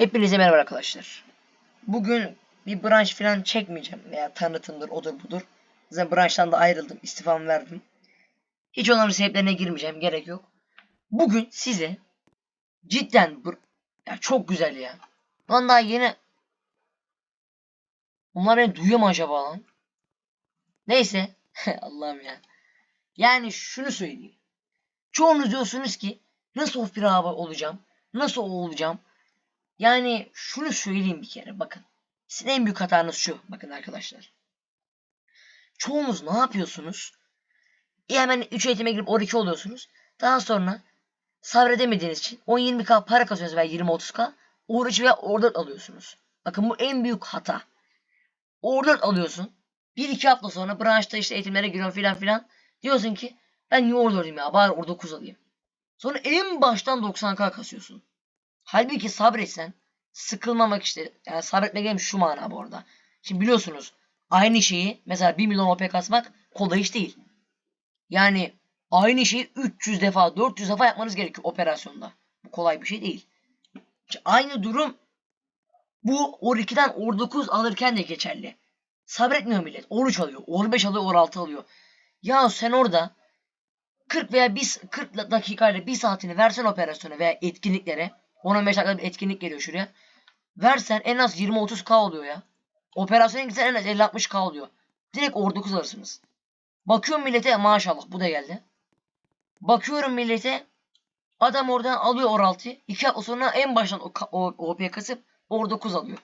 Hepinize merhaba arkadaşlar. Bugün bir branş falan çekmeyeceğim veya tanıtımdır odur budur. Zaten branştan da ayrıldım, istifamı verdim. Hiç onların sebeplerine girmeyeceğim, gerek yok. Bugün size cidden ya çok güzel ya. Lan daha yeni Bunlar beni duyuyor mu acaba lan? Neyse. Allah'ım ya. Yani şunu söyleyeyim. Çoğunuz diyorsunuz ki nasıl of bir abi olacağım? Nasıl olacağım? Yani şunu söyleyeyim bir kere bakın. Sizin en büyük hatanız şu. Bakın arkadaşlar. Çoğunuz ne yapıyorsunuz? E hemen 3 eğitime girip 12 oluyorsunuz. Daha sonra sabredemediğiniz için 10-20k para kazıyorsunuz veya 20-30k. Oruç veya order alıyorsunuz. Bakın bu en büyük hata. Order alıyorsun. 1-2 hafta sonra branşta işte eğitimlere giriyorsun filan filan. Diyorsun ki ben niye order ya bari orada 9 alayım. Sonra en baştan 90k kasıyorsun. Halbuki sabretsen sıkılmamak işte yani sabretmek dedim şu mana bu arada. Şimdi biliyorsunuz aynı şeyi mesela 1 milyon OP kasmak kolay iş değil. Yani aynı şeyi 300 defa 400 defa yapmanız gerekiyor operasyonda. Bu kolay bir şey değil. İşte aynı durum bu OR2'den OR9 alırken de geçerli. Sabretmiyor millet. OR3 alıyor. OR5 alıyor. OR6 alıyor. Ya sen orada 40 veya 1, 40 dakikayla 1 saatini versen operasyona veya etkinliklere 10-15 dakikada bir etkinlik geliyor şuraya. Versen en az 20-30k oluyor ya. Operasyona gitsen en az 50-60k oluyor. Direkt OR9 alırsınız. Bakıyorum millete maşallah bu da geldi. Bakıyorum millete adam oradan alıyor OR6'yı. 2 hafta sonra en baştan o, ka- o OP kasıp OR9 alıyor.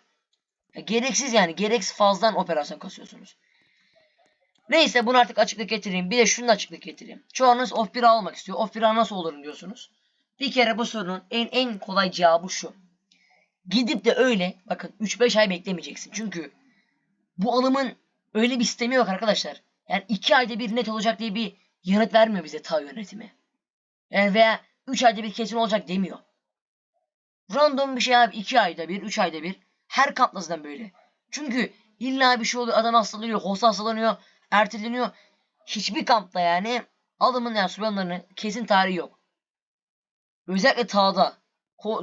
Ya gereksiz yani. Gereksiz fazladan operasyon kasıyorsunuz. Neyse bunu artık açıklık getireyim. Bir de şunu da açıklık getireyim. Çoğunuz off 1 almak istiyor. Off 1 nasıl olurum diyorsunuz. Bir kere bu sorunun en en kolay cevabı şu. Gidip de öyle bakın 3-5 ay beklemeyeceksin. Çünkü bu alımın öyle bir sistemi yok arkadaşlar. Yani 2 ayda bir net olacak diye bir yanıt vermiyor bize ta yönetimi. Yani veya 3 ayda bir kesin olacak demiyor. Random bir şey abi 2 ayda bir, 3 ayda bir. Her kamplasından böyle. Çünkü illa bir şey oluyor. Adam hastalanıyor, host hastalanıyor, erteleniyor. Hiçbir kampta yani alımın yani subyanlarının kesin tarihi yok. Özellikle Tağ'da.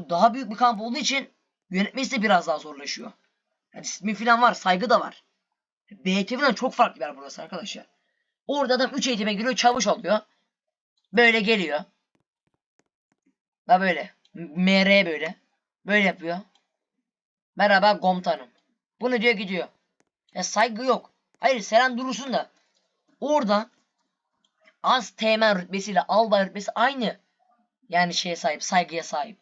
Daha büyük bir kamp olduğu için yönetmesi de biraz daha zorlaşıyor. Yani disiplin falan var, saygı da var. BTV'den çok farklı bir yer burası arkadaşlar. Orada adam 3 eğitime giriyor, çavuş oluyor. Böyle geliyor. Ve böyle. MR böyle. Böyle yapıyor. Merhaba komutanım. Bunu diyor gidiyor. Ya saygı yok. Hayır selam durursun da. Orada az teğmen rütbesiyle albay rütbesi aynı. Yani şeye sahip, saygıya sahip.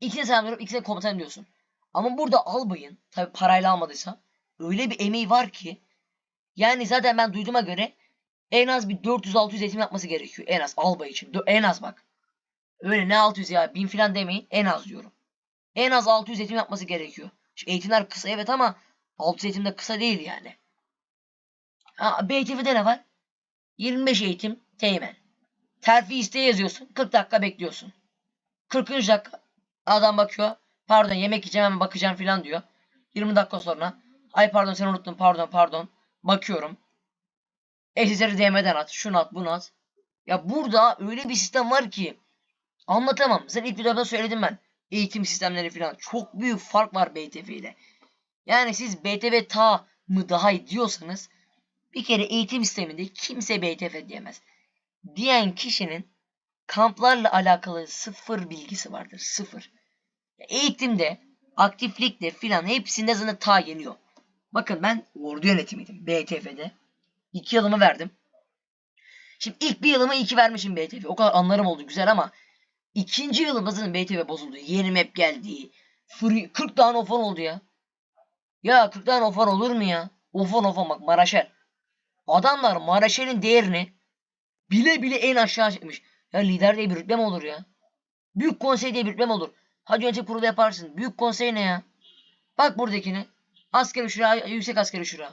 İkisine selam durup ikisine komutan diyorsun. Ama burada albayın, tabi parayla almadıysa, öyle bir emeği var ki, yani zaten ben duyduğuma göre en az bir 400-600 eğitim yapması gerekiyor. En az albay için. En az bak. Öyle ne 600 ya 1000 falan demeyin. En az diyorum. En az 600 eğitim yapması gerekiyor. Şu eğitimler kısa evet ama 600 eğitim de kısa değil yani. Ha, BTV'de ne var? 25 eğitim teğmen. Terfi isteği yazıyorsun. 40 dakika bekliyorsun. 40. dakika adam bakıyor. Pardon yemek yiyeceğim hemen bakacağım falan diyor. 20 dakika sonra. Ay pardon sen unuttun pardon pardon. Bakıyorum. Eşitleri DM'den at. Şunu at bunu at. Ya burada öyle bir sistem var ki anlatamam. Sen ilk videoda söyledim ben. Eğitim sistemleri falan. Çok büyük fark var BTV ile. Yani siz BTV ta mı daha iyi diyorsanız bir kere eğitim sisteminde kimse BTV diyemez. Diyen kişinin kamplarla alakalı sıfır bilgisi vardır. Sıfır. Eğitimde, aktiflikte filan hepsinde zaten ta yeniyor. Bakın ben ordu yönetimiydim BTF'de. İki yılımı verdim. Şimdi ilk bir yılımı iki vermişim BTF. O kadar anlarım oldu güzel ama ikinci yılımda zaten BTF bozuldu. Yeni map geldi. Free, 40 tane ofan oldu ya. Ya 40 tane ofan olur mu ya? Ofan ofan bak Maraşel. Adamlar Maraşel'in değerini bile bile en aşağı çekmiş. Ya lider diye bir rütbe mi olur ya? Büyük konsey diye bir rütbe mi olur? Hadi yönetim kurulu yaparsın. Büyük konsey ne ya? Bak buradakine. Askeri şura, yüksek askeri şura.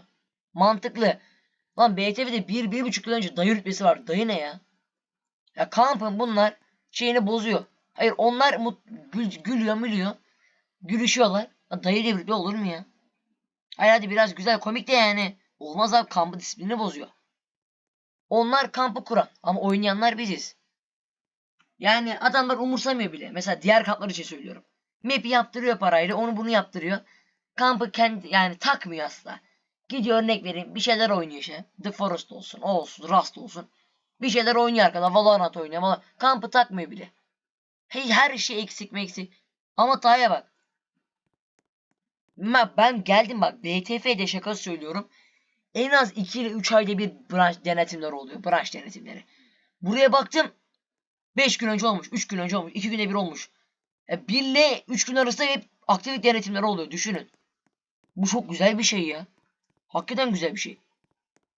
Mantıklı. Lan BTV'de bir, bir buçuk yıl önce dayı rütbesi var. Dayı ne ya? Ya kampın bunlar şeyini bozuyor. Hayır onlar mut, gül, gülüyor mülüyor. Gülüşüyorlar. Ya dayı diye bir rütbe olur mu ya? Hayır hadi biraz güzel komik de yani. Olmaz abi kampı disiplini bozuyor. Onlar kampı kuran ama oynayanlar biziz. Yani adamlar umursamıyor bile. Mesela diğer kamplar için söylüyorum. Map'i yaptırıyor parayla. Onu bunu yaptırıyor. Kampı kendi yani takmıyor asla. Gidiyor örnek vereyim. Bir şeyler oynuyor işte. The Forest olsun. O olsun. Rust olsun. Bir şeyler oynuyor arkada. Valorant oynuyor. Valorant. Kampı takmıyor bile. Hey, her şey eksik mi. Ama Taha'ya bak. Ben geldim bak. BTF'de şaka söylüyorum. En az 2 ile 3 ayda bir branş denetimler oluyor. Branş denetimleri. Buraya baktım. 5 gün önce olmuş. 3 gün önce olmuş. 2 günde bir olmuş. E, 1 ile 3 gün arasında hep aktivite denetimleri oluyor. Düşünün. Bu çok güzel bir şey ya. Hakikaten güzel bir şey.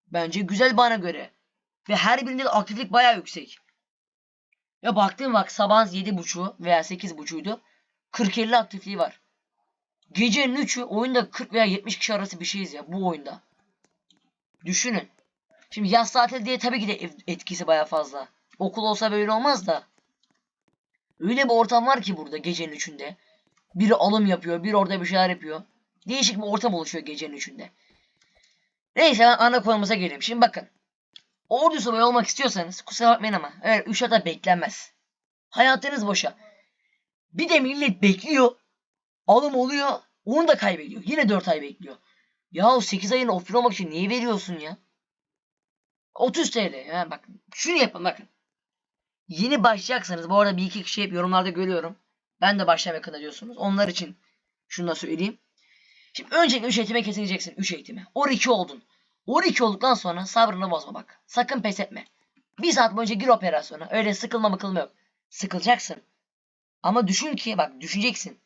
Bence güzel bana göre. Ve her birinde de aktiflik bayağı yüksek. Ya baktım bak sabah 7.30'u veya 8.30'uydu. 40-50 aktifliği var. Gecenin 3'ü oyunda 40 veya 70 kişi arası bir şeyiz ya bu oyunda. Düşünün. Şimdi yaz tatili diye tabii ki de etkisi bayağı fazla. Okul olsa böyle olmaz da. Öyle bir ortam var ki burada gecenin üçünde. Biri alım yapıyor, biri orada bir şeyler yapıyor. Değişik bir ortam oluşuyor gecenin üçünde. Neyse ben ana konumuza geleyim. Şimdi bakın. Ordu subayı olmak istiyorsanız kusura bakmayın ama öyle 3 hata beklenmez. Hayatınız boşa. Bir de millet bekliyor. Alım oluyor. Onu da kaybediyor. Yine 4 ay bekliyor. Ya 8 ayın ofir olmak için niye veriyorsun ya? 30 TL. Ya bak şunu yapın bakın. Yeni başlayacaksanız bu arada bir iki kişi hep yorumlarda görüyorum. Ben de başlamaya yakında diyorsunuz. Onlar için şunu da söyleyeyim. Şimdi öncelikle 3 eğitime kesineceksin. 3 eğitimi. 12 oldun. 12 olduktan sonra sabrını bozma bak. Sakın pes etme. Bir saat boyunca gir operasyona. Öyle sıkılma mıkılma yok. Sıkılacaksın. Ama düşün ki bak düşüneceksin.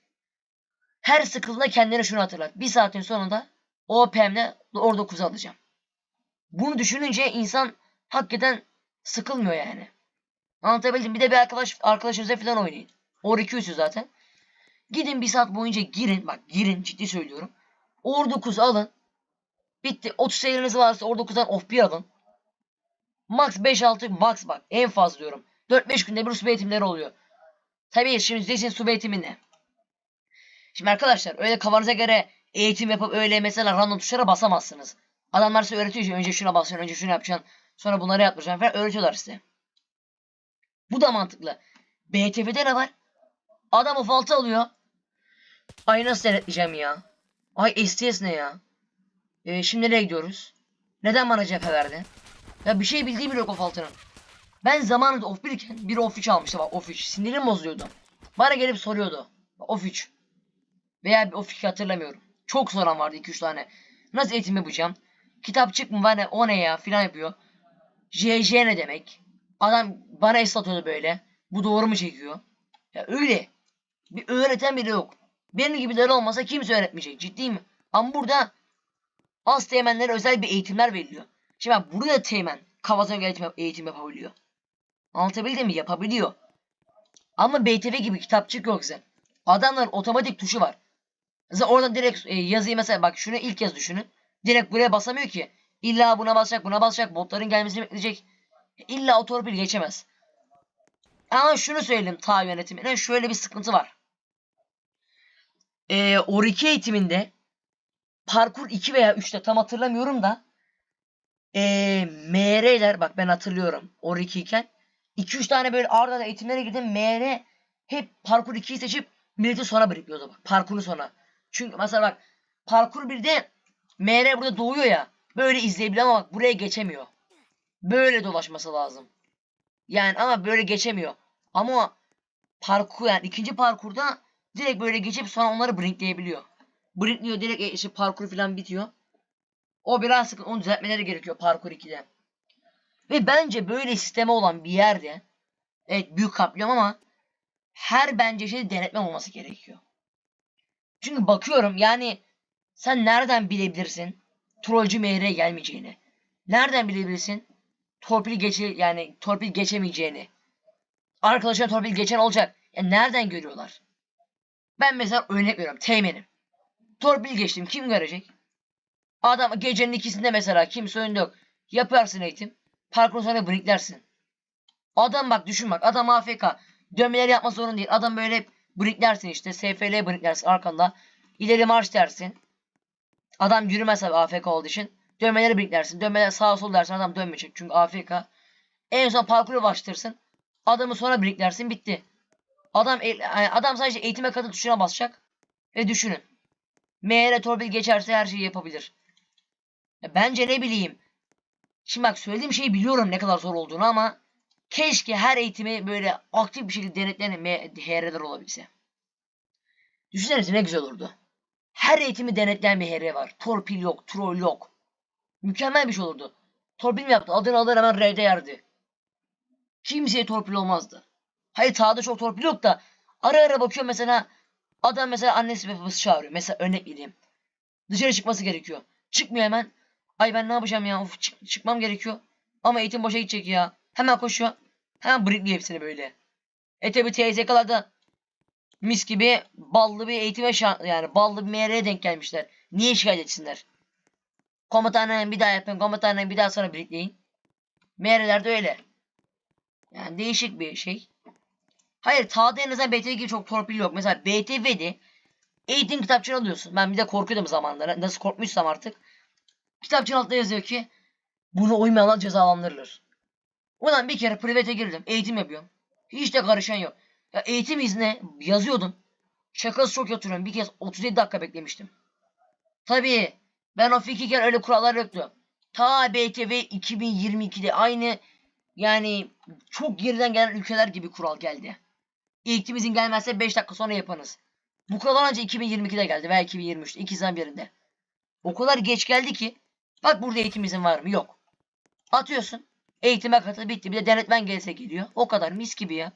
Her sıkıldığında kendine şunu hatırlat. Bir saatin sonunda OPM'le orada 9 alacağım. Bunu düşününce insan hakikaten sıkılmıyor yani. Anlatabildim. Bir de bir arkadaş arkadaşınızla falan oynayın. Or 200 zaten. Gidin bir saat boyunca girin. Bak girin ciddi söylüyorum. Or 9 alın. Bitti. 30 sayınız varsa or 9'dan off bir alın. Max 5-6 max bak. En fazla diyorum. 4-5 günde bir su eğitimleri oluyor. Tabii şimdi sizin su eğitimi ne? Şimdi arkadaşlar öyle kafanıza göre eğitim yapıp öyle mesela random tuşlara basamazsınız. Adamlar size öğretiyor işte önce şuna basacaksın, önce şunu yapacaksın, sonra bunları yapmayacaksın falan öğretiyorlar size. Bu da mantıklı. BTF'de ne var? Adam ufaltı alıyor. Ay nasıl denetleyeceğim ya? Ay STS ne ya? Ee, şimdi nereye gidiyoruz? Neden bana cephe verdi? Ya bir şey bildiğim bile yok ufaltının. Ben zamanında off 1 iken bir off 3 almıştı bak off 3. Sinirim bozuluyordu. Bana gelip soruyordu. Off 3. Veya bir off 2 hatırlamıyorum. Çok soran vardı 2-3 tane. Nasıl eğitim yapacağım? Kitapçık mı var ne o ne ya filan yapıyor. JJ ne demek? Adam bana eslatıyordu böyle. Bu doğru mu çekiyor? Ya öyle. Bir öğreten bile yok. Benim gibileri olmasa kimse öğretmeyecek. Ciddi mi? Ama burada az teğmenlere özel bir eğitimler veriliyor. Şimdi bak burada teğmen kafasına göre eğitim, eğitim yapabiliyor. Anlatabildim mi? Yapabiliyor. Ama BTV gibi kitapçık yok size. Adamların otomatik tuşu var. Zaten oradan direkt e, yazıyı mesela bak şunu ilk yaz düşünün. Direkt buraya basamıyor ki. İlla buna basacak, buna basacak, botların gelmesini bekleyecek. İlla o geçemez. Ama şunu söyleyeyim ta yönetimine şöyle bir sıkıntı var. Ee, OR2 eğitiminde parkur 2 veya 3'te tam hatırlamıyorum da ee, MR'ler bak ben hatırlıyorum OR2 iken 2-3 tane böyle arda eğitimlere girdim MR hep parkur 2'yi seçip milleti sona bırakıyordu bak parkuru sona. Çünkü mesela bak parkur 1'de MR burada doğuyor ya böyle izleyebiliyor ama bak buraya geçemiyor. Böyle dolaşması lazım. Yani ama böyle geçemiyor. Ama parkur yani ikinci parkurda direkt böyle geçip sonra onları brinkleyebiliyor. Brinkliyor direkt e, işte parkur falan bitiyor. O biraz sıkıntı. Onu düzeltmeleri gerekiyor parkur 2'de. Ve bence böyle sisteme olan bir yerde evet büyük kaplıyorum ama her bence şey denetme olması gerekiyor. Çünkü bakıyorum yani sen nereden bilebilirsin trollcü meyreğe gelmeyeceğini? Nereden bilebilirsin torpil geçe yani torpil geçemeyeceğini? Arkadaşlar torpil geçen olacak. Ya nereden görüyorlar? Ben mesela örnek veriyorum. Teğmenim. Torpil geçtim. Kim görecek? Adam gecenin ikisinde mesela kimse önünde yok. Yaparsın eğitim. Parkur sonra brinklersin. Adam bak düşün bak. Adam AFK. Dönmeleri yapma sorun değil. Adam böyle brinklersin işte. SFL brinklersin arkanda. İleri marş dersin. Adam yürümez abi AFK olduğu için. Dönmeleri brinklersin. Dönmeler sağa sol dersin. Adam dönmeyecek. Çünkü AFK. En son parkuru başlatırsın. Adamı sonra brinklersin. Bitti. Adam adam sadece eğitime katıl tuşuna basacak. Ve düşünün. MR torpil geçerse her şeyi yapabilir. Ya bence ne bileyim. Şimdi bak söylediğim şeyi biliyorum ne kadar zor olduğunu ama keşke her eğitimi böyle aktif bir şekilde denetleyen HR'ler olabilse. Düşünsenize ne güzel olurdu. Her eğitimi denetleyen bir HR var. Torpil yok, troll yok. Mükemmel bir şey olurdu. Torpil mi yaptı? Adını alır hemen R'de yerdi. Kimseye torpil olmazdı. Hayır sağda çok torpil yok da ara ara bakıyor mesela adam mesela annesi ve babası çağırıyor. Mesela örnek vereyim. Dışarı çıkması gerekiyor. Çıkmıyor hemen. Ay ben ne yapacağım ya? Of, çık- çıkmam gerekiyor. Ama eğitim boşa gidecek ya. Hemen koşuyor. Hemen brickliyor hepsini böyle. E tabi TSK'lar da mis gibi ballı bir eğitime şan yani ballı bir MR'ye denk gelmişler. Niye şikayet etsinler? Komutanım bir daha yapın. Komutanım bir daha sonra brickleyin. MR'ler de öyle. Yani değişik bir şey. Hayır Ta'da en azından BTV gibi çok torpil yok. Mesela BTV'de eğitim kitapçığını alıyorsun. Ben bir de korkuyordum zamanlara. Nasıl korkmuşsam artık. Kitapçığın altında yazıyor ki bunu uymayanlar cezalandırılır. Ulan bir kere private girdim. Eğitim yapıyorum. Hiç de karışan yok. Ya eğitim izni yazıyordum. Şakası çok yatırıyorum. Bir kez 37 dakika beklemiştim. Tabii ben o fikirken öyle kurallar yoktu. Ta BTV 2022'de aynı yani çok geriden gelen ülkeler gibi kural geldi. Eğitim izin gelmezse 5 dakika sonra yapanız. Bu kural ancak 2022'de geldi veya 2023'te ikisinden birinde. O kadar geç geldi ki bak burada eğitim izin var mı? Yok. Atıyorsun. Eğitime katıl bitti. Bir de denetmen gelse geliyor. O kadar mis gibi ya.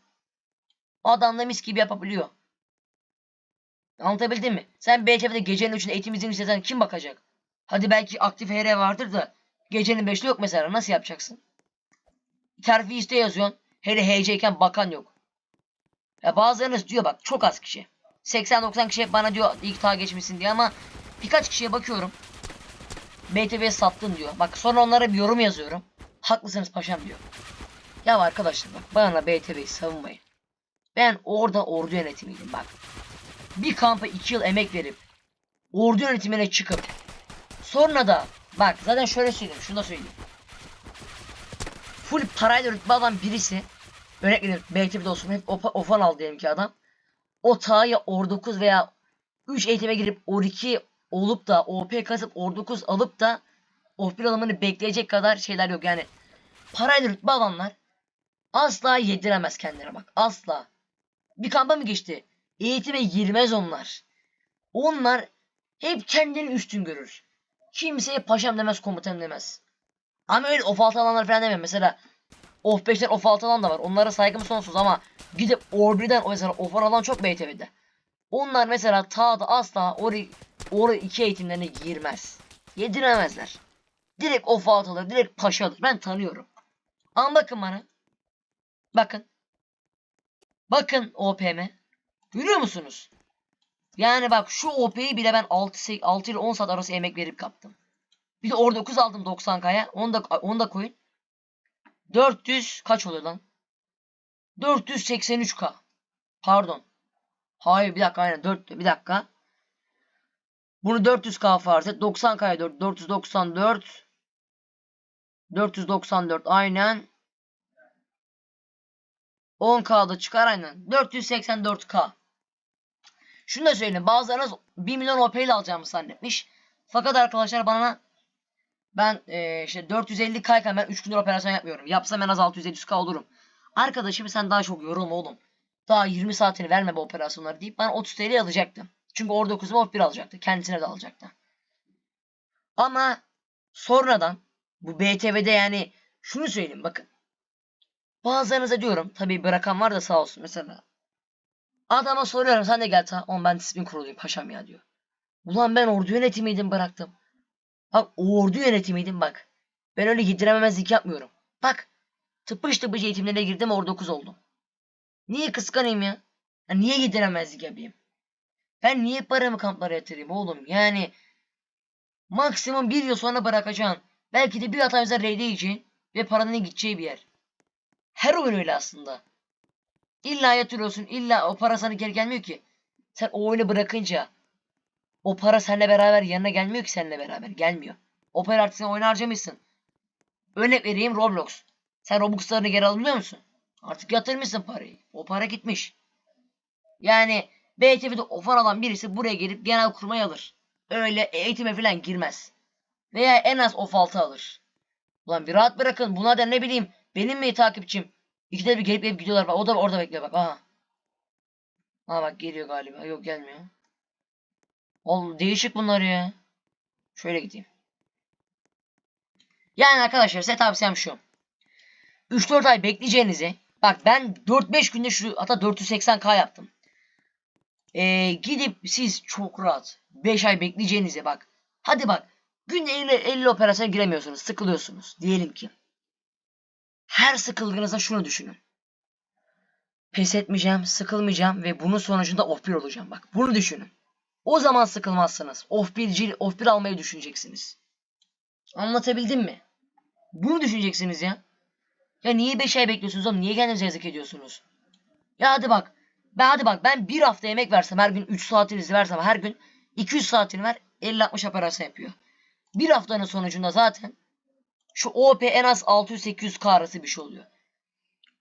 Adam da mis gibi yapabiliyor. Anlatabildim mi? Sen BTV'de gecenin 3'ünde eğitim izni istesen kim bakacak? Hadi belki aktif HR vardır da gecenin 5'te yok mesela. Nasıl yapacaksın? Terfi iste yazıyorsun. Hele HC'yken bakan yok. Ya bazılarınız diyor bak çok az kişi. 80-90 kişi bana diyor ilk ta geçmişsin diye ama birkaç kişiye bakıyorum. BTV'ye sattın diyor. Bak sonra onlara bir yorum yazıyorum. Haklısınız paşam diyor. Ya arkadaşlar bak bana BTV'yi savunmayın. Ben orada ordu yönetimiydim bak. Bir kampa 2 yıl emek verip ordu yönetimine çıkıp sonra da bak zaten şöyle söyleyeyim şunu da söyleyeyim. Full parayla rütbe alan birisi örnek veriyorum BTV'de olsun hep ofan al diyelim ki adam. O tağya or 9 veya 3 eğitime girip or 2 olup da OP kasıp or 9 alıp da OP alımını bekleyecek kadar şeyler yok yani. Parayla rütbe alanlar asla yediremez kendine bak asla. Bir kampa mı geçti? Eğitime girmez onlar. Onlar hep kendini üstün görür. Kimseye paşam demez komutanım demez. Ama öyle of altı alanlar falan demiyorum. Mesela of 5'ten of altı alan da var. Onlara saygım sonsuz ama gidip or 1'den mesela of alan çok BTV'de. Onlar mesela ta da asla ori or 2 eğitimlerine girmez. Yediremezler. Direkt of altı alır. Direkt paşa. Ben tanıyorum. Ama bakın bana. Bakın. Bakın OPM. Görüyor musunuz? Yani bak şu OP'yi bile ben 6, 6 ile 10 saat arası emek verip kaptım. Bir de orada 9 aldım 90k'ya. Onu da, onu da koyun. 400 kaç oluyor lan? 483k. Pardon. Hayır bir dakika aynen 4 bir dakika. Bunu 400k farz et. 90k'ya 4 494 494 aynen. 10k'da çıkar aynen. 484k. Şunu da söyleyeyim. Bazılarınız 1 milyon OP ile alacağımı zannetmiş. Fakat arkadaşlar bana ben e, işte 450 kayken ben 3 gündür operasyon yapmıyorum. Yapsam en az 650k olurum. Arkadaşım sen daha çok yorulma oğlum. Daha 20 saatini verme bu operasyonları deyip bana 30 TL alacaktı. Çünkü orada kuzum op 1 alacaktı. Kendisine de alacaktı. Ama sonradan bu BTV'de yani şunu söyleyeyim bakın. Bazılarınıza diyorum tabii bırakan var da sağ olsun mesela. Adama soruyorum sen de gel ta. Oğlum ben disiplin kuruluyum paşam ya diyor. Ulan ben ordu yönetimiydim bıraktım. Bak ordu yönetimiydim bak. Ben öyle yedirememezlik yapmıyorum. Bak tıpış tıpış eğitimlerine girdim orada 9 oldum. Niye kıskanayım ya? ya niye yediremezlik yapayım? Ben niye paramı kamplara yatırayım oğlum? Yani maksimum bir yıl sonra bırakacaksın. Belki de bir hata yüzden reyde yiyeceksin ve paranın gideceği bir yer. Her oyun öyle aslında. İlla yatırıyorsun. illa o para sana geri gelmiyor ki. Sen o oyunu bırakınca o para seninle beraber yanına gelmiyor ki seninle beraber. Gelmiyor. O para artık sen oyuna harcamışsın. Örnek vereyim Roblox. Sen Robux'larını geri alabiliyor musun? Artık yatırmışsın parayı. O para gitmiş. Yani BTV'de ofan alan birisi buraya gelip genel kurmayı alır. Öyle eğitime falan girmez. Veya en az of 6 alır. Ulan bir rahat bırakın. Buna da ne bileyim benim mi takipçim? İkide bir gelip gelip gidiyorlar. Bak, o da orada bekliyor bak. Aha. Aha bak geliyor galiba. Yok gelmiyor. Oğlum değişik bunlar ya. Şöyle gideyim. Yani arkadaşlar size tavsiyem şu. 3-4 ay bekleyeceğinizi bak ben 4-5 günde şu hatta 480k yaptım. Ee, gidip siz çok rahat 5 ay bekleyeceğinize bak. Hadi bak günde 50, 50 operasyona giremiyorsunuz. Sıkılıyorsunuz. Diyelim ki. Her sıkıldığınızda şunu düşünün. Pes etmeyeceğim, sıkılmayacağım ve bunun sonucunda off 1 olacağım. Bak bunu düşünün. O zaman sıkılmazsınız. Off 1, off 1 almayı düşüneceksiniz. Anlatabildim mi? Bunu düşüneceksiniz ya. Ya niye 5 ay bekliyorsunuz oğlum? Niye kendinize yazık ediyorsunuz? Ya hadi bak. Ben hadi bak ben bir hafta emek versem her gün 3 saatinizi versem her gün 200 saatini ver 50-60 operasyon yapıyor. Bir haftanın sonucunda zaten şu OP en az 600-800 k arası bir şey oluyor.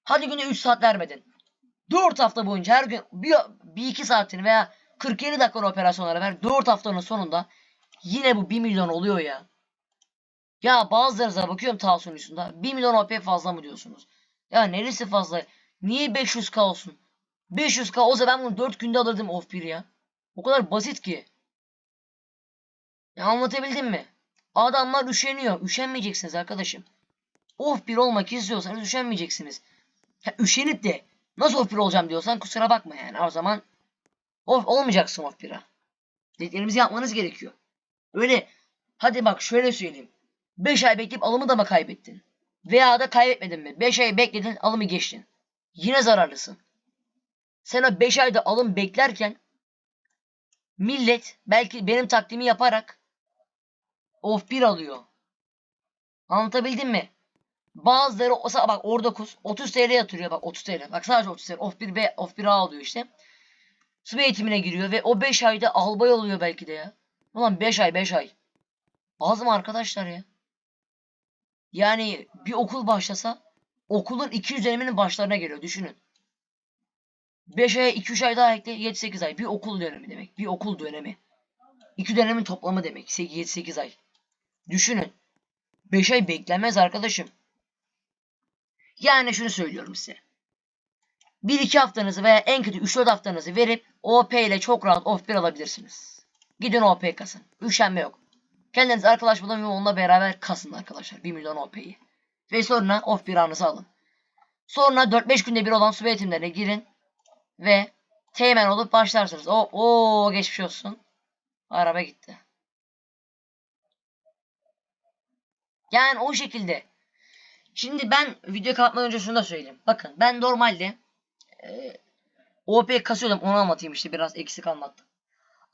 Hadi güne 3 saat vermedin. 4 hafta boyunca her gün bir, bir 2 saatini veya 47 dakika operasyonlara ver. 4 haftanın sonunda yine bu 1 milyon oluyor ya. Ya bazılarınıza bakıyorum Tavsun üstünde. 1 milyon OP fazla mı diyorsunuz? Ya neresi fazla? Niye 500k olsun? 500k olsa ben bunu 4 günde alırdım off 1 ya. O kadar basit ki. Ya anlatabildim mi? Adamlar üşeniyor. Üşenmeyeceksiniz arkadaşım. Off 1 olmak istiyorsanız üşenmeyeceksiniz. Ya üşenip de nasıl off 1 olacağım diyorsan kusura bakma yani. O zaman off olmayacaksın off 1'a. Dediklerimizi yapmanız gerekiyor. Öyle hadi bak şöyle söyleyeyim. 5 ay bekleyip alımı da mı kaybettin? Veya da kaybetmedin mi? 5 ay bekledin alımı geçtin. Yine zararlısın. Sen o 5 ayda alım beklerken millet belki benim taktiğimi yaparak of 1 alıyor. Anlatabildim mi? Bazıları o bak orada kus 30 TL yatırıyor bak 30 TL. Bak sadece 30 TL. Of 1 B of 1 A alıyor işte. Sub eğitimine giriyor ve o 5 ayda albay oluyor belki de ya. Ulan 5 ay 5 ay. Az mı arkadaşlar ya? Yani bir okul başlasa okulun 200 döneminin başlarına geliyor düşünün. 5 aya 2-3 ay daha ekle 7-8 ay. Bir okul dönemi demek. Bir okul dönemi. 2 dönemin toplamı demek. 7-8 ay. Düşünün. 5 ay beklenmez arkadaşım. Yani şunu söylüyorum size. 1-2 haftanızı veya en kötü 3-4 haftanızı verip OP ile çok rahat off 1 alabilirsiniz. Gidin OP kasın. Üşenme yok. Kendiniz arkadaş bulun ve onunla beraber kasın arkadaşlar. 1 milyon OP'yi. Ve sonra off bir anınızı alın. Sonra 4-5 günde bir olan su eğitimlerine girin. Ve teğmen olup başlarsınız. O, o geçmiş olsun. Araba gitti. Yani o şekilde. Şimdi ben video kapatmadan önce şunu da söyleyeyim. Bakın ben normalde e, OP kasıyordum. Onu anlatayım işte biraz eksik anlattım.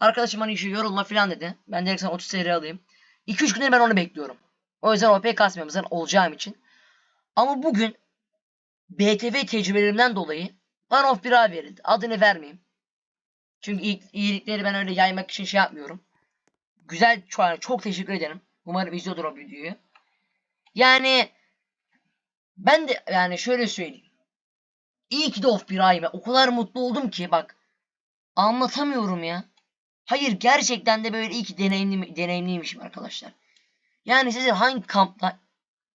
Arkadaşım hani işi yorulma falan dedi. Ben direkt sana 30 seri alayım. 2-3 gündür ben onu bekliyorum. O yüzden OP kasmıyorum zaten olacağım için. Ama bugün BTV tecrübelerimden dolayı bana of 1 A verildi. Adını vermeyeyim. Çünkü iyilikleri ben öyle yaymak için şey yapmıyorum. Güzel çok teşekkür ederim. Umarım izliyordur o videoyu. Yani ben de yani şöyle söyleyeyim. İyi ki de of 1 A'yım. O kadar mutlu oldum ki bak. Anlatamıyorum ya. Hayır gerçekten de böyle iyi ki deneyimli, deneyimliymişim arkadaşlar. Yani sizin hangi kampta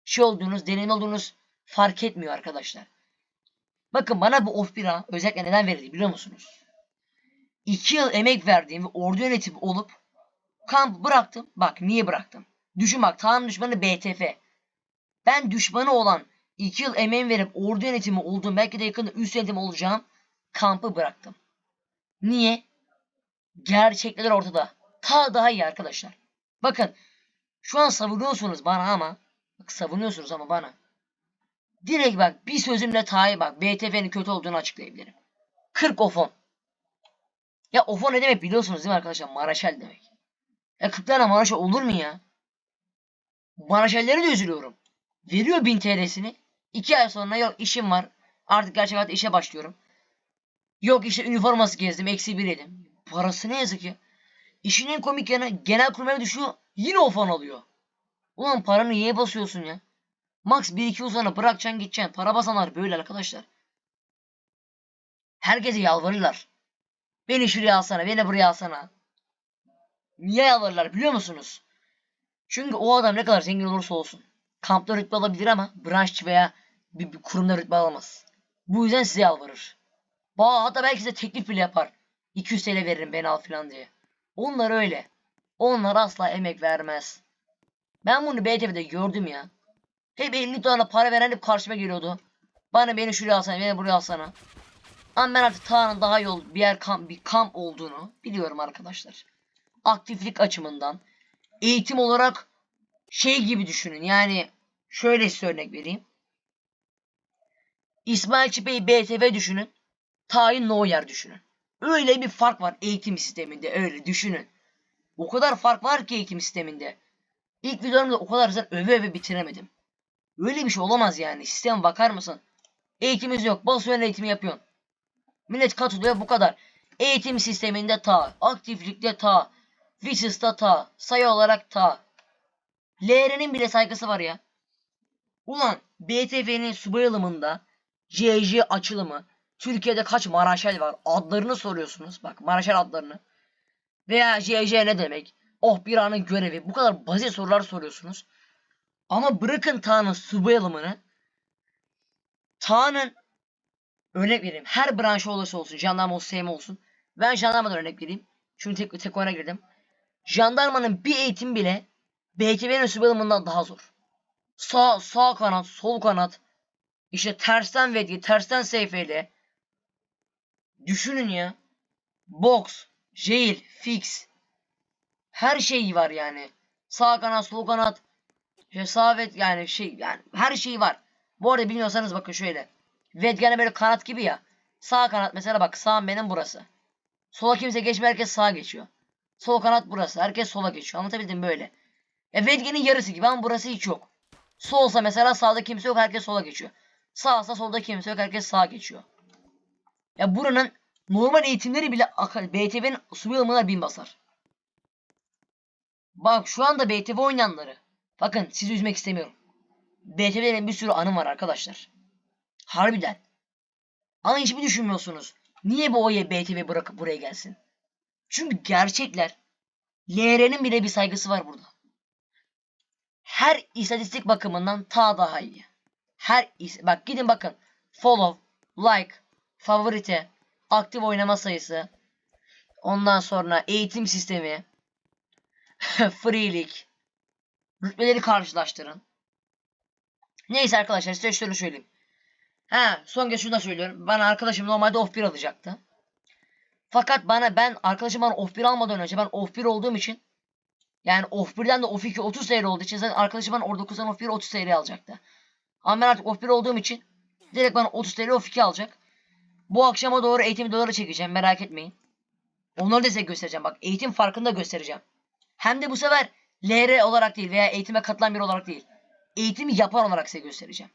şey olduğunuz, deneyimli olduğunuz fark etmiyor arkadaşlar. Bakın bana bu off bira özellikle neden verildi biliyor musunuz? 2 yıl emek verdiğim ve ordu yönetimi olup kamp bıraktım. Bak niye bıraktım? Düşün bak tamam düşmanı BTF. Ben düşmanı olan 2 yıl emeğim verip ordu yönetimi olduğum belki de yakında üst yönetim olacağım kampı bıraktım. Niye? Gerçekler ortada. Ta daha iyi arkadaşlar. Bakın şu an savunuyorsunuz bana ama bak savunuyorsunuz ama bana. Direkt bak bir sözümle Ta'ya bak BTF'nin kötü olduğunu açıklayabilirim. 40 ofon. Ya ofon ne demek biliyorsunuz değil mi arkadaşlar? Maraşel demek. Ya 40 tane Maraşel olur mu ya? Maraşelleri de üzülüyorum. Veriyor 1000 TL'sini. 2 ay sonra yok işim var. Artık gerçek hayatta işe başlıyorum. Yok işte üniforması gezdim. Eksi bir elim. Parası ne yazık ya. İşin en komik yanı genel kurmaya düşüyor. Yine o fan alıyor. Ulan paranı niye basıyorsun ya? Max 1-2 uzana bırakacaksın gideceksin. Para basanlar böyle arkadaşlar. Herkese yalvarırlar. Beni şuraya alsana, beni buraya alsana. Niye yalvarırlar biliyor musunuz? Çünkü o adam ne kadar zengin olursa olsun. Kampta rütbe alabilir ama branş veya bir, bir kurumda rütbe alamaz. Bu yüzden size yalvarır. Ba hatta belki size teklif bile yapar. 200 TL veririm beni al falan diye. Onlar öyle. Onlar asla emek vermez. Ben bunu BTV'de gördüm ya. Hep 50 tane para veren hep karşıma geliyordu. Bana beni şuraya alsana, beni buraya alsana. Ama ben artık Tağ'ın daha yol bir yer kamp, bir kamp olduğunu biliyorum arkadaşlar. Aktiflik açımından. Eğitim olarak şey gibi düşünün. Yani şöyle size örnek vereyim. İsmail Çipe'yi BTV düşünün. Tayin Neuer düşünün. Öyle bir fark var eğitim sisteminde öyle düşünün. O kadar fark var ki eğitim sisteminde. İlk videomda o kadar güzel öve öve bitiremedim. Öyle bir şey olamaz yani. Sistem bakar mısın? Eğitimimiz yok. Basıyorsun eğitimi yapıyorsun. Millet katılıyor bu kadar. Eğitim sisteminde ta. Aktiflikte ta. Vices'ta ta. Sayı olarak ta. LR'nin bile saygısı var ya. Ulan BTF'nin subay alımında CJ açılımı Türkiye'de kaç Maraşel var? Adlarını soruyorsunuz. Bak Maraşel adlarını. Veya CJ ne demek? Oh bir anın görevi. Bu kadar basit sorular soruyorsunuz. Ama bırakın Tağ'ın subay alımını. Tağ'ın örnek vereyim. Her branş olursa olsun. Jandarma olsun, SM olsun. Ben jandarmadan örnek vereyim. Çünkü tek, tek oyuna girdim. Jandarmanın bir eğitim bile BTV'nin subay alımından daha zor. Sağ, sağ kanat, sol kanat. İşte tersten Vedgi, tersten SFL. Düşünün ya. Box, jail, fix. Her şey var yani. Sağ kanat, sol kanat. Sağ ve yani şey yani her şey var. Bu arada bilmiyorsanız bakın şöyle. Vedgane böyle kanat gibi ya. Sağ kanat mesela bak sağım benim burası. Sola kimse geçmiyor herkes sağa geçiyor. Sol kanat burası. Herkes sola geçiyor. Anlatabildim böyle. E Vedge'nin yarısı gibi ama burası hiç yok. Solsa mesela sağda kimse yok herkes sola geçiyor. Sağsa solda kimse yok herkes sağa geçiyor. Ya buranın normal eğitimleri bile BTV'nin subay alımlar bin basar. Bak şu anda BTV oynayanları. Bakın sizi üzmek istemiyorum. BTV'de bir sürü anım var arkadaşlar. Harbiden. Ama hiç mi düşünmüyorsunuz? Niye bu oya BTV bırakıp buraya gelsin? Çünkü gerçekler LR'nin bile bir saygısı var burada. Her istatistik bakımından ta daha iyi. Her bak gidin bakın. Follow, like, favorite, aktif oynama sayısı. Ondan sonra eğitim sistemi. freelik. Rütbeleri karşılaştırın. Neyse arkadaşlar size şöyle söyleyeyim. Ha son kez şunu da söylüyorum. Bana arkadaşım normalde off 1 alacaktı. Fakat bana ben arkadaşım bana off 1 almadan önce ben off 1 olduğum için yani off 1'den de off 2 30 TL olduğu için zaten arkadaşım bana orada 9'dan off 1 30 TL alacaktı. Ama ben artık off 1 olduğum için direkt bana 30 TL off 2 alacak. Bu akşama doğru eğitim videoları çekeceğim merak etmeyin. Onları da size göstereceğim bak eğitim farkını da göstereceğim. Hem de bu sefer LR olarak değil veya eğitime katılan biri olarak değil. Eğitimi yapan olarak size göstereceğim.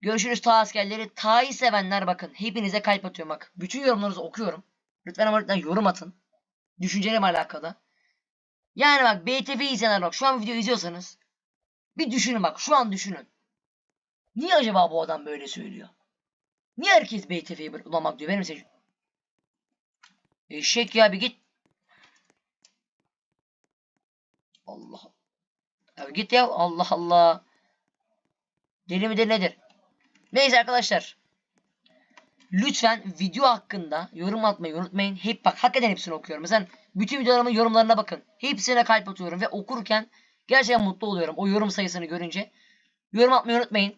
Görüşürüz ta askerleri. Ta'yı sevenler bakın. Hepinize kalp atıyorum bak. Bütün yorumlarınızı okuyorum. Lütfen ama lütfen yorum atın. Düşüncelerime alakalı. Yani bak BTV izleyenler bak. Şu an video izliyorsanız. Bir düşünün bak. Şu an düşünün. Niye acaba bu adam böyle söylüyor? Niye herkes BTV'yi bulamak diyor? Benim seçim. Eşek ya bir git. Allah. Ya git ya. Allah Allah. Deli midir nedir? Neyse arkadaşlar. Lütfen video hakkında yorum atmayı unutmayın. Hep bak hakikaten hepsini okuyorum. Mesela bütün videolarımın yorumlarına bakın. Hepsine kalp atıyorum ve okurken gerçekten mutlu oluyorum. O yorum sayısını görünce. Yorum atmayı unutmayın.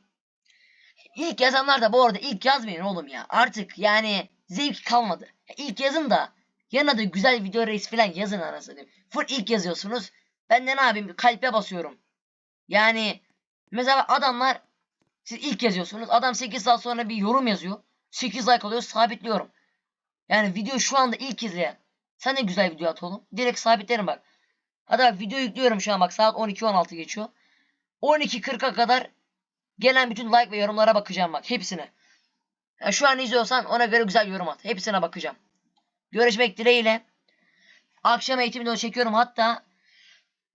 İlk yazanlar da bu arada ilk yazmayın oğlum ya. Artık yani zevk kalmadı. İlk yazın da yanına da güzel video reis falan yazın anasını. Full ilk yazıyorsunuz. Ben de ne yapayım kalpe basıyorum. Yani mesela adamlar siz ilk yazıyorsunuz. Adam 8 saat sonra bir yorum yazıyor. 8 like alıyor sabitliyorum. Yani video şu anda ilk izleyen. Sen de güzel video at oğlum. Direkt sabitlerim bak. Bak video yüklüyorum şu an bak saat 12-16 geçiyor. 12.40'a kadar gelen bütün like ve yorumlara bakacağım bak hepsine. Yani şu an izliyorsan ona göre güzel yorum at. Hepsine bakacağım. Görüşmek dileğiyle. Akşam eğitim videosu çekiyorum hatta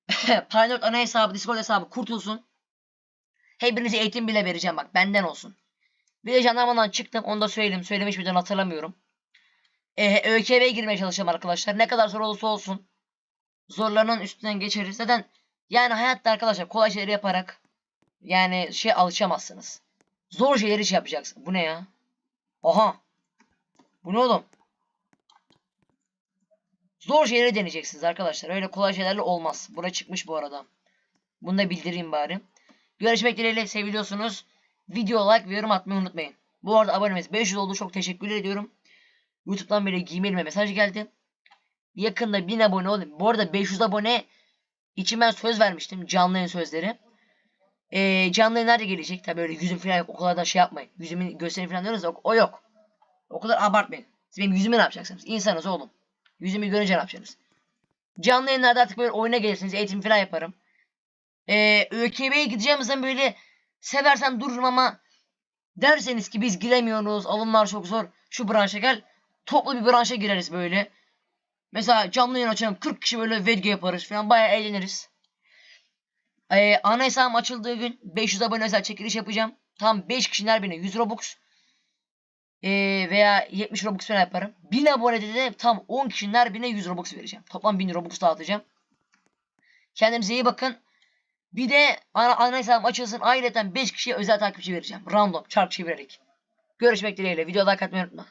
Pilot ana hesabı, Discord hesabı kurtulsun. Hepinize eğitim bile vereceğim bak benden olsun. Bir de jandarmadan çıktım onu da söyleyeyim. Söylemiş miydim hatırlamıyorum. e, ÖKB'ye girmeye çalışacağım arkadaşlar. Ne kadar zor olursa olsun. Zorlarının üstünden geçeriz. Zaten yani hayatta arkadaşlar kolay şeyleri yaparak yani şey alışamazsınız. Zor şeyleri hiç yapacaksın. Bu ne ya? Oha. Bu ne oğlum? Zor şeyleri deneyeceksiniz arkadaşlar. Öyle kolay şeylerle olmaz. Bura çıkmış bu arada. Bunu da bildireyim bari. Görüşmek dileğiyle seviliyorsunuz. Video like ve yorum atmayı unutmayın. Bu arada abonemiz 500 oldu. Çok teşekkür ediyorum. YouTube'dan beri Gmail'ime mesaj geldi. Yakında 1000 abone olayım. Bu arada 500 abone için ben söz vermiştim. Canlı yayın sözleri. Ee, canlı yayın nerede gelecek? Tabii öyle yüzüm falan yok. O kadar da şey yapmayın. Yüzümün gösterimi falan diyoruz da o, yok. O kadar abartmayın. Siz benim yüzümü ne yapacaksınız? İnsanız oğlum. Yüzümü görünce ne yapacaksınız? Canlı yayınlarda artık böyle oyuna gelirsiniz. Eğitim falan yaparım. Ee, ÖKB'ye gideceğim zaman böyle seversen dururum ama derseniz ki biz giremiyoruz. Alımlar çok zor. Şu branşa gel. Toplu bir branşa gireriz böyle. Mesela canlı yayın açalım. 40 kişi böyle VG yaparız falan. Bayağı eğleniriz. Ee, ana hesabım açıldığı gün 500 abone özel çekiliş yapacağım. Tam 5 kişinin her birine 100 Robux. Ee, veya 70 Robux falan yaparım. 1000 abonede de tam 10 kişinin her birine 100 Robux vereceğim. Toplam 1000 Robux dağıtacağım. Kendinize iyi bakın. Bir de ana, ana hesabım açılsın. Ayrıca 5 kişiye özel takipçi vereceğim. Random çark çevirerek. Görüşmek dileğiyle. Video like atmayı unutma.